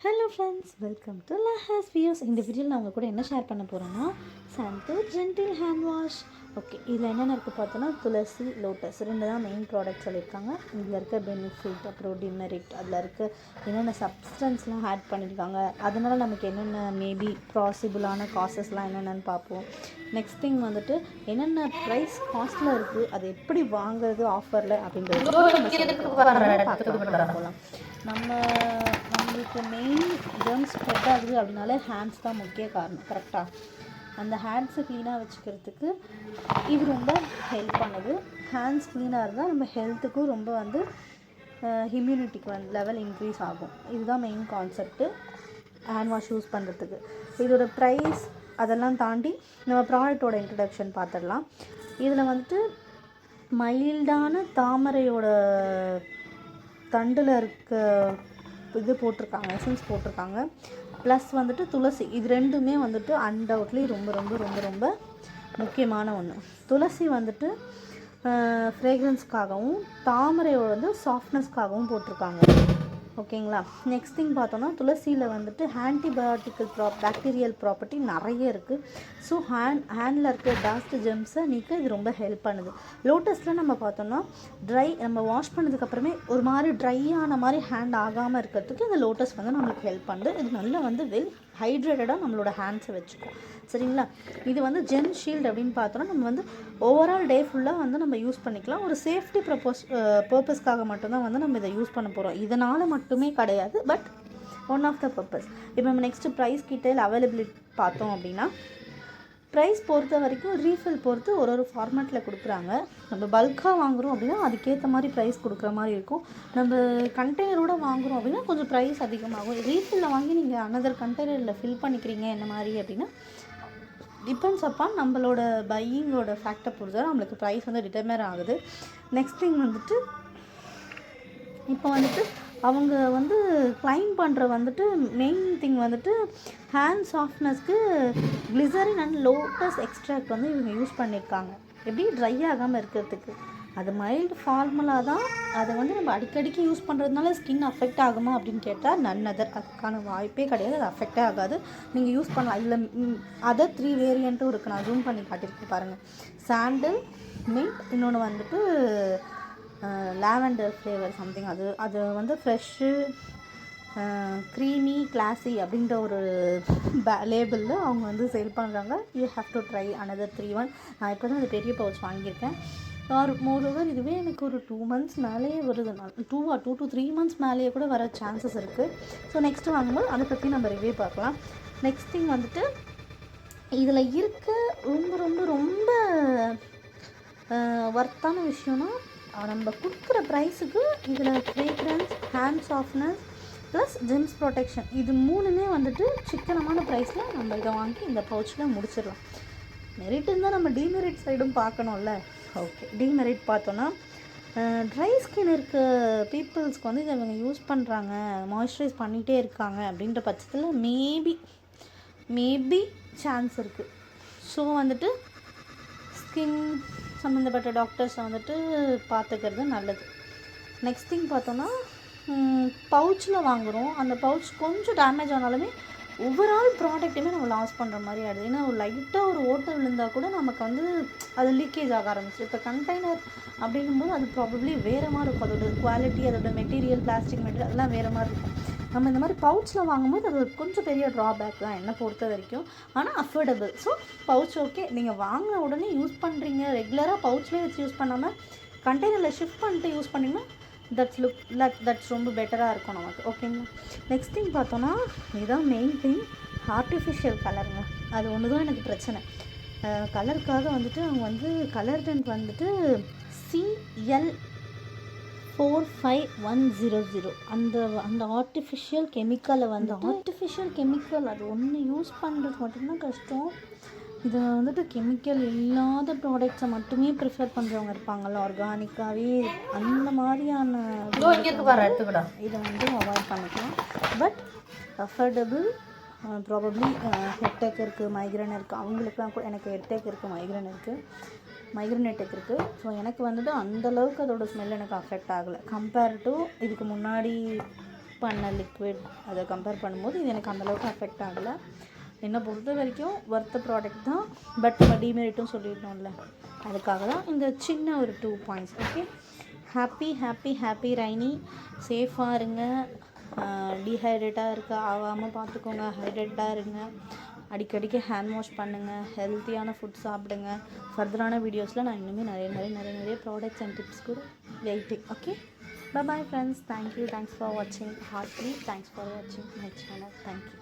Hello friends welcome to Lahas views இந்த வீடியோவில் நான் கூட என்ன ஷேர் பண்ண போகிறேன்னா சந்தோ ஜென்டில் ஹேண்ட் வாஷ் ஓகே இதில் என்னென்ன இருக்குது பார்த்தோன்னா துளசி லோட்டஸ் ரெண்டு தான் மெயின் ப்ராடக்ட் சொல்லியிருக்காங்க. இதில் இருக்க பெனிஃபிட் அப்புறம் டிமெரிட் அதில் இருக்க என்னென்ன சப்ஸ்டன்ஸ்லாம் ஆட் பண்ணியிருக்காங்க அதனால் நமக்கு என்னென்ன மேபி பாசிபிளான காசஸ்லாம் என்னென்னு பார்ப்போம். நெக்ஸ்ட் திங் வந்துட்டு என்னென்ன ப்ரைஸ் காஸ்ட்டில் இருக்குது அது எப்படி வாங்குறது ஆஃபரில் அப்படின்றது போகலாம் நம்ம நம்மளுக்கு மெயின் ஜெர்ம் ஸ்ப்ரெட் ஆகுது அப்படின்னாலே ஹேண்ட்ஸ் தான் முக்கிய காரணம் கரெக்டாக அந்த ஹேண்ட்ஸை க்ளீனாக வச்சுக்கிறதுக்கு இது ரொம்ப ஹெல்ப் பண்ணுது. ஹேண்ட்ஸ் க்ளீனாக இருந்தால் நம்ம ஹெல்த்துக்கும் ரொம்ப வந்து இம்யூனிட்டிக்கு வந்து லெவல் இன்க்ரீஸ் ஆகும். இதுதான் main concept hand wash use பண்ணுறதுக்கு இதோட ப்ரைஸ் அதெல்லாம் தாண்டி நம்ம ப்ராடக்டோட இன்ட்ரடக்ஷன் பார்த்துடலாம் இதில் வந்துட்டு மைல்டான தாமரையோட தண்டில் இருக்க இது போட்டிருக்காங்க எசன்ஸ் போட்டிருக்காங்க. ப்ளஸ் வந்துட்டு துளசி இது ரெண்டுமே வந்துட்டு அன்டவுட்லி ரொம்ப ரொம்ப ரொம்ப ரொம்ப முக்கியமான ஒன்று துளசி வந்துட்டு ஃப்ரேக்ரன்ஸ்க்காகவும் தாமரையோட வந்து சாஃப்ட்னஸ்க்காகவும் போட்டிருக்காங்க. ஓகேங்களா? நெக்ஸ்ட் திங் பார்த்தோன்னா துளசியில் வந்துட்டு ஆன்டிபயோட்டிக்கல் ப்ரா பாக்டீரியல் ப்ராப்பர்ட்டி நிறைய இருக்குது ஸோ ஹேண்ட் ஹேண்டில் இருக்க டாஸ்ட் ஜெம்ஸை நீக்க இது ரொம்ப ஹெல்ப் பண்ணுது. லோட்டஸில் நம்ம பார்த்தோம்னா ட்ரை நம்ம வாஷ் பண்ணதுக்கப்புறமே ஒரு மாதிரி ட்ரை ஆன மாதிரி ஹேண்ட் ஆகாமல் இருக்கிறதுக்கு இந்த லோட்டஸ் வந்து நம்மளுக்கு ஹெல்ப் பண்ணுது. இது நல்லா வந்து வெல் ஹைட்ரேட்டடாக நம்மளோட ஹேண்ட்ஸை வச்சுக்கும். சரிங்களா? இது வந்து ஜென் ஷீல்டு அப்படின்னு பார்த்தோன்னா நம்ம வந்து ஓவரால் டே ஃபுல்லாக வந்து நம்ம யூஸ் பண்ணிக்கலாம். ஒரு சேஃப்டி ப்ரப்போஸ் பர்பஸ்க்காக மட்டும்தான் வந்து நம்ம இதை யூஸ் பண்ண போகிறோம் இதனால் மட்டுமே கிடையாது but one of the purpose இப்போ நம்ம நெக்ஸ்ட்டு ப்ரைஸ் கிட்ட அவைலபிலிட்டி பார்த்தோம் அப்படின்னா ப்ரைஸ் பொறுத்த வரைக்கும் ரீஃபில் பொறுத்து ஒரு ஒரு ஃபார்மேட்டில் கொடுக்குறாங்க. நம்ம பல்காக வாங்குகிறோம் அப்படின்னா அதுக்கேற்ற மாதிரி ப்ரைஸ் கொடுக்குற மாதிரி இருக்கும். நம்ம கண்டெய்னரோட வாங்குகிறோம் அப்படின்னா கொஞ்சம் ப்ரைஸ் அதிகமாகும். ரீஃபில்லில் வாங்கி நீங்கள் அனதர் கண்டெய்னரில் ஃபில் பண்ணிக்கிறீங்க என்ன மாதிரி அப்படின்னா டிபெண்ட்ஸ் அப்பான் நம்மளோட பையிங்கோட ஃபேக்டை பொறுத்த நம்மளுக்கு ப்ரைஸ் வந்து டிட்டர்மேர் ஆகுது. நெக்ஸ்ட் திங் வந்துட்டு இப்போ வந்துட்டு அவங்க வந்து க்ளைம் பண்ணுற வந்துட்டு மெயின் திங் வந்துட்டு ஹேண்ட் சாஃப்ட்னஸ்க்கு கிளிசரின் அண்ட் லோட்டஸ் எக்ஸ்ட்ராக்ட் வந்து இவங்க யூஸ் பண்ணியிருக்காங்க எப்படி? ட்ரை ஆகாமல் இருக்கிறதுக்கு. அது மைல்டு ஃபார்முலா தான். அதை வந்து நம்ம அடிக்கடிக்கு யூஸ் பண்ணுறதுனால ஸ்கின் அஃபெக்ட் ஆகுமா அப்படின்னு கேட்டால் நன் அதர் அதுக்கான வாய்ப்பே கிடையாது. அது அஃபெக்டே ஆகாது. நீங்கள் யூஸ் பண்ணலாம். இல்லை அதர் த்ரீ வேரியண்ட்டும் இருக்குது நான் ஜூம் பண்ணி காட்டியிருக்கேன் பாருங்கள் சாண்டில் மின்ட் இன்னொன்று வந்துட்டு லாவெண்டர் ஃப்ளேவர் சம்திங். அது அது வந்து ஃப்ரெஷ்ஷு க்ரீமி கிளாஸி அப்படின்ற ஒரு பே லேபிளில் அவங்க வந்து சேல் பண்ணுறாங்க you have to try another three one நான் இப்போ தான் அது பெரிய பவுச் வாங்கியிருக்கேன். ஆர் மோரோவர் இதுவே எனக்கு ஒரு டூ மந்த்ஸ் மேலேயே வருது. நான் two or two to three months மேலேயே கூட வர சான்சஸ் இருக்குது ஸோ நெக்ஸ்ட்டு வாங்கும்போது அதை பற்றி நம்ம ரிவ்யூ பார்க்கலாம். நெக்ஸ்ட் திங் வந்துட்டு இதில் இருக்க ரொம்ப ரொம்ப ரொம்ப ஒர்த்தான விஷயம்னா நம்ம கொடுக்குற ப்ரைஸுக்கு இதில் fragrance hand softness plus germs protection இது மூணுமே வந்துட்டு சிக்கனமான ப்ரைஸில் நம்ம இதை வாங்கி இந்த பவுச்சில் முடிச்சிடலாம். மெரிட் இருந்தால் நம்ம டிமெரிட் சைடும் பார்க்கணும்ல. ஓகே டிமெரிட் பார்த்தோன்னா ட்ரை ஸ்கின் இருக்க பீப்புள்ஸ்க்கு வந்து இதை இவங்க யூஸ் பண்ணுறாங்க மாய்ஸ்சரைஸ் பண்ணிகிட்டே இருக்காங்க அப்படின்ற பட்சத்தில் மேபி மேபி சான்ஸ் இருக்குது ஸோ வந்துட்டு ஸ்கின் சம்மந்தப்பட்ட டாக்டர்ஸை வந்துட்டு பார்த்துக்கிறது நல்லது. நெக்ஸ்ட் திங் பார்த்தோன்னா பவுச்சில் வாங்குகிறோம் அந்த பவுச் கொஞ்சம் டேமேஜ் ஆனாலுமே ஒவ்வொரு ப்ராடக்ட்டுமே நம்ம லாஸ் பண்ணுற மாதிரி ஆகிடுது ஏன்னா ஒரு லைட்டாக ஒரு ஓட்டை விழுந்தால் கூட நமக்கு வந்து அது லீக்கேஜ் ஆக ஆரம்பிச்சு இப்போ கண்டெய்னர் அப்படிங்கும்போது அது ப்ராபப்ளி வேறு மாதிரி இருக்கும். அதோட குவாலிட்டி அதோட மெட்டீரியல் பிளாஸ்டிக் மெட்டீரியல் அதெல்லாம் வேறு மாதிரி இருக்கும். நம்ம இந்த மாதிரி பவுச்சில் வாங்கும்போது அது கொஞ்சம் பெரிய ட்ராபேக் தான் என்னை பொறுத்த வரைக்கும். ஆனால் அஃபோர்டபுள் ஸோ பவுச் ஓகே நீங்கள் வாங்கின உடனே யூஸ் பண்ணுறீங்க ரெகுலராக பவுச்லேயே வச்சு யூஸ் பண்ணாமல் கண்டெய்னரில் ஷிஃப்ட் பண்ணிட்டு யூஸ் பண்ணிங்கன்னா தட்ஸ் லுக் தட் தட்ஸ் ரொம்ப பெட்டராக இருக்கும் நமக்கு. ஓகேங்களா நெக்ஸ்ட் திங் பார்த்தோன்னா இதுதான் மெயின் திங் ஆர்டிஃபிஷியல் கலருங்க அது ஒன்று தான் எனக்கு பிரச்சனை. கலருக்காக வந்துட்டு அவங்க வந்து கலர் டென்ட் வந்துட்டு CL four five one zero zero அந்த அந்த ஆர்டிஃபிஷியல் கெமிக்கலை வந்து ஆர்டிஃபிஷியல் கெமிக்கல் அது ஒன்று யூஸ் பண்ணுறது மட்டும்தான் கஷ்டம். இதை வந்துட்டு கெமிக்கல் இல்லாத ப்ராடக்ட்ஸை மட்டுமே ப்ரிஃபர் பண்ணுறவங்க இருப்பாங்கள்ல ஆர்கானிக்காகவே அந்த மாதிரியான இதை வந்து அவாய்ட் பண்ணிக்கலாம். பட் அஃபோர்டபுள் ப்ராபப்ளி ஹெட்டேக் இருக்குது மைக்ரேன் இருக்குது அவங்களுக்குலாம் கூட எனக்கு ஹெட்டேக் இருக்குது மைக்ரேன் இருக்குது மைக்ரேன் இருக்குது ஸோ எனக்கு வந்துட்டு அந்தளவுக்கு அதோடய ஸ்மெல் எனக்கு அஃபெக்ட் ஆகலை. கம்பேர் டு இதுக்கு முன்னாடி பண்ண லிக்விட் அதை கம்பேர் பண்ணும்போது இது எனக்கு அந்தளவுக்கு அஃபெக்ட் ஆகலை. என்னை பொறுத்த வரைக்கும் ஒர்த்த ப்ராடக்ட் தான். பட் நம்ம டிமெரிட்டும் சொல்லிடணும்ல அதுக்காக தான் இந்த சின்ன ஒரு two points okay happy happy happy rainy சேஃபாக இருங்க. டீஹைட்ரேட்டாக இருக்க. ஆகாமல் பார்த்துக்கோங்க ஹைட்ரேட்டாக இருங்க. அடிக்கடிக்கு ஹேண்ட் வாஷ் பண்ணுங்கள் ஹெல்த்தியான ஃபுட் சாப்பிடுங்க. ஃபர்தரான வீடியோஸில் நான் இன்னுமே நிறைய நிறைய நிறைய நிறைய ப்ராடக்ட்ஸ் அண்ட் டிப்ஸ் கூட waiting okay bye friends thank you thanks for வாட்சிங் ஹார்ட்லி தேங்க்ஸ் ஃபார் வாட்சிங் மை சேனல் தேங்க்யூ